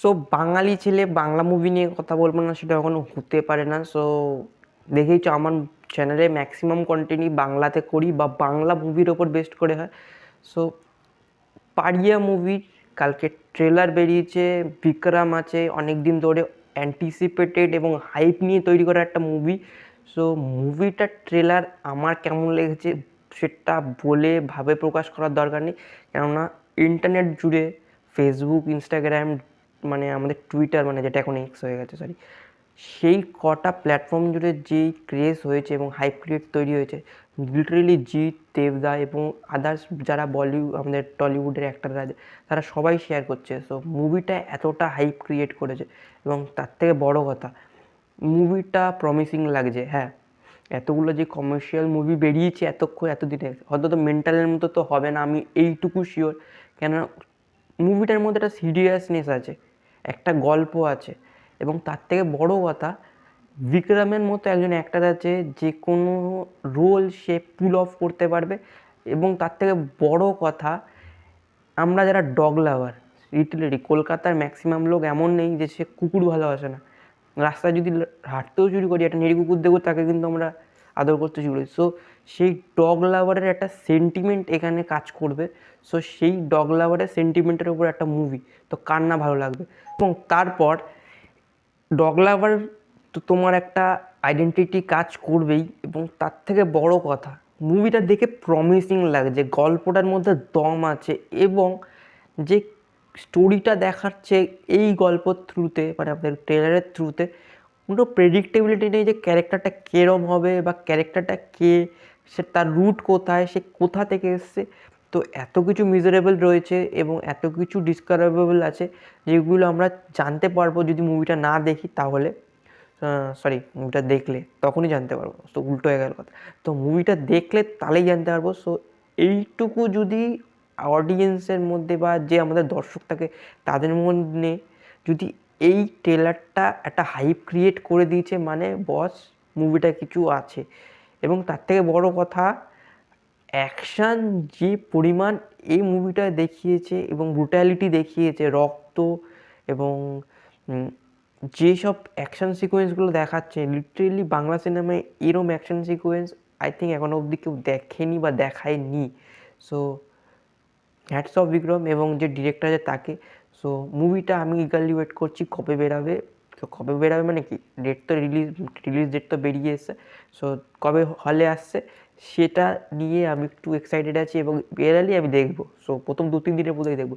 So বাঙালি ছেলে Bangla movie নিয়ে কথা বলব না, সেটা কখনো হতে পারে না। সো দেখেইছো আমার চ্যানেলে ম্যাক্সিমাম কন্টেন্টই বাংলাতে করি বা বাংলা মুভির ওপর বেস্ট করে হয়। সো পারিয়া মুভির কালকে ট্রেলার বেরিয়েছে, বিক্রম আছে অনেক দিন ধরে অ্যান্টিসিপেটেড এবং হাইপ নিয়ে তৈরি করা একটা মুভি সো মুভিটার ট্রেলার আমার কেমন লেগেছে, সেটা বলে ভাবে প্রকাশ করার দরকার নেই। কেননা ইন্টারনেট জুড়ে ফেসবুক ইনস্টাগ্রাম মানে আমাদের টুইটার মানে যেটা এখন এক্স হয়ে গেছে সরি সেই কটা প্ল্যাটফর্ম জুড়ে যেই ক্রেজ হয়েছে এবং হাইপ ক্রিয়েট তৈরি হয়েছে লিটারেলি জিৎ, দেবদা এবং আদার্স যারা বলিউড আমাদের টলিউডের অ্যাক্টাররা আছে, তারা সবাই শেয়ার করছে। সো মুভিটা এতটা হাইপ ক্রিয়েট করেছে এবং তার থেকে বড় কথা মুভিটা প্রমিসিং লাগছে হ্যাঁ। এতগুলো যে কমার্শিয়াল মুভি বেরিয়েছে এতক্ষণ, এতদিনে হয়তো তো মেন্টালের মতো তো হবে না, আমি এইটুকু শিওর কেননা মুভিটার মধ্যে একটা সিরিয়াসনেস আছে। একটা গল্প আছে এবং তার থেকে বড় কথা বিক্রমের মতো একজন অ্যাক্টার আছে যে কোনো রোল সে পুল অফ করতে পারবে এবং তার থেকে বড় কথা আমরা যারা ডগ লাভার লিটারেলি কলকাতার ম্যাক্সিমাম লোক এমন নেই যে সে কুকুর ভালোবাসে না। রাস্তায় যদি হাঁটতেও চুরি করি, একটা নেড়ি কুকুর দেখব তাকে কিন্তু আমরা আদর করতে শুরু সো সেই ডগ লাভারের একটা সেন্টিমেন্ট এখানে কাজ করবে। সো সেই ডগ লাভারের সেন্টিমেন্টের উপর একটা মুভি তো কার না ভালো লাগবে? এবং তারপর ডগ লাভার তো তোমার একটা আইডেন্টিটি কাজ করবেই। এবং তার থেকে বড় কথা মুভিটা দেখে প্রমিসিং লাগছে গল্পটার মধ্যে দম আছে এবং যে স্টোরিটা দেখাচ্ছে এই গল্পর থ্রুতে মানে আপনাদের ট্রেলারের থ্রুতে কোনো প্রেডিক্টেবিলিটি নেই যে ক্যারেক্টারটা কেরম হবে বা ক্যারেক্টারটা কে, সে তার রুট কোথায়, সে কোথা থেকে এসছে। তো এত কিছু মিজারেবল রয়েছে এবং এত কিছু ডিসকাভারেবল আছে যেগুলো আমরা জানতে পারব যদি মুভিটা না দেখি তাহলে। সরি মুভিটা দেখলে তখনই জানতে পারব। তো উল্টো হয়ে গেল কথা। তো মুভিটা দেখলে তাহলেই জানতে পারব। সো এইটুকু যদি অডিয়েন্সের মধ্যে বা যে আমাদের দর্শক থাকে তাদের মধ্যে যদি এই ট্রেলারটা একটা হাইপ ক্রিয়েট করে দিয়েছে মানে বস মুভিটা কিছু আছে। এবং তার থেকে বড় কথা অ্যাকশান যে পরিমাণ এই মুভিটা দেখিয়েছে এবং ব্রুটালিটি দেখিয়েছে, রক্ত এবং যেসব অ্যাকশন সিকোয়েন্সগুলো দেখাচ্ছে লিটারেলি বাংলা সিনেমায় এরম অ্যাকশন সিকোয়েন্স আই থিঙ্ক এখনও অবধি কেউ দেখেনি বা দেখায়নি। সো হ্যাটস অফ বিক্রম এবং যে ডিরেক্টর আছে তাকে। সো মুভিটা আমি ইগারলি ওয়েট করছি, কবে বেরাবে? কবে বেরাবে মানে কি? ডেট তো রিলিজ রিলিজ ডেট তো বেরিয়ে এসছে। সো কবে হলে আসছে? সেটা নিয়ে আমি একটু এক্সাইটেড আছি এবং বেরালি আমি দেখব। সো প্রথম দু তিন দিনের মধ্যেই দেখব।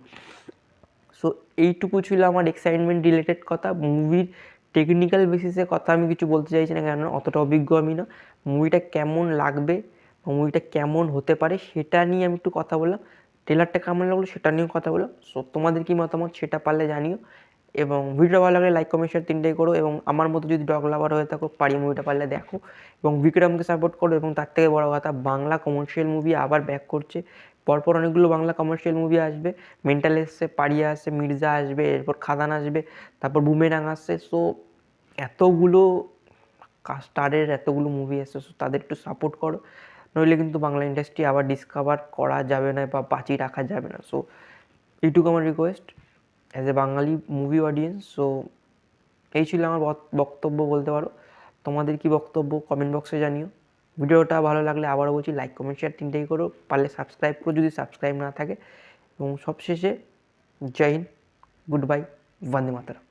সো এইটুকু ছিল আমার এক্সাইটমেন্ট রিলেটেড কথা। মুভির টেকনিক্যাল বেসিসে কথা আমি কিছু বলতে চাইছি না কেন অতটা অভিজ্ঞ আমি না। মুভিটা কেমন লাগবে? মুভিটা কেমন হতে পারে? সেটা নিয়ে আমি একটু কথা বললাম। ট্রেলারটা কেমন লাগল সেটা নিয়েও কথা বলো। সো তোমাদের কী মতামত সেটা পারলে জানিও। এবং ভিডিও ভালো লাগলে লাইক কমেন্ট শেয়ার তিনটাই করো। এবং আমার মতো যদি ডগ লাভার হয়ে থাকো, পারি মুভিটা পারলে দেখো। এবং বিক্রমকে সাপোর্ট করো এবং তার থেকে বড় কথা, বাংলা কমার্শিয়াল মুভি আবার ব্যাক করছে। পরপর অনেকগুলো বাংলা কমার্শিয়াল মুভি আসবে। মেন্টাল এসছে, পাড়িয়া আসছে, মির্জা আসবে, এরপর খাদান আসবে, তারপর বুমেরাং আসছে। সো এতগুলো স্টারের এতগুলো মুভি আসছে সো তাদের একটু সাপোর্ট করো। নইলে কিন্তু বাংলা ইন্ডাস্ট্রি আবার ডিসকভার করা যাবে না বা বাঁচিয়ে রাখা যাবে না। সো এইটুকু আমার request as a Bangali movie audience so এই ছিল আমার বক- বক্তব্য বলতে পারো। তোমাদের কি বক্তব্য কমেন্ট বক্সে জানিও। ভিডিওটা ভালো লাগলে আবারও বলছি লাইক কমেন্ট শেয়ার তিনটেই করো। পারলে সাবস্ক্রাইব করো যদি সাবস্ক্রাইব না থাকে। এবং সবশেষে, জয় হিন্দ গুড বাই বন্দে মাতারা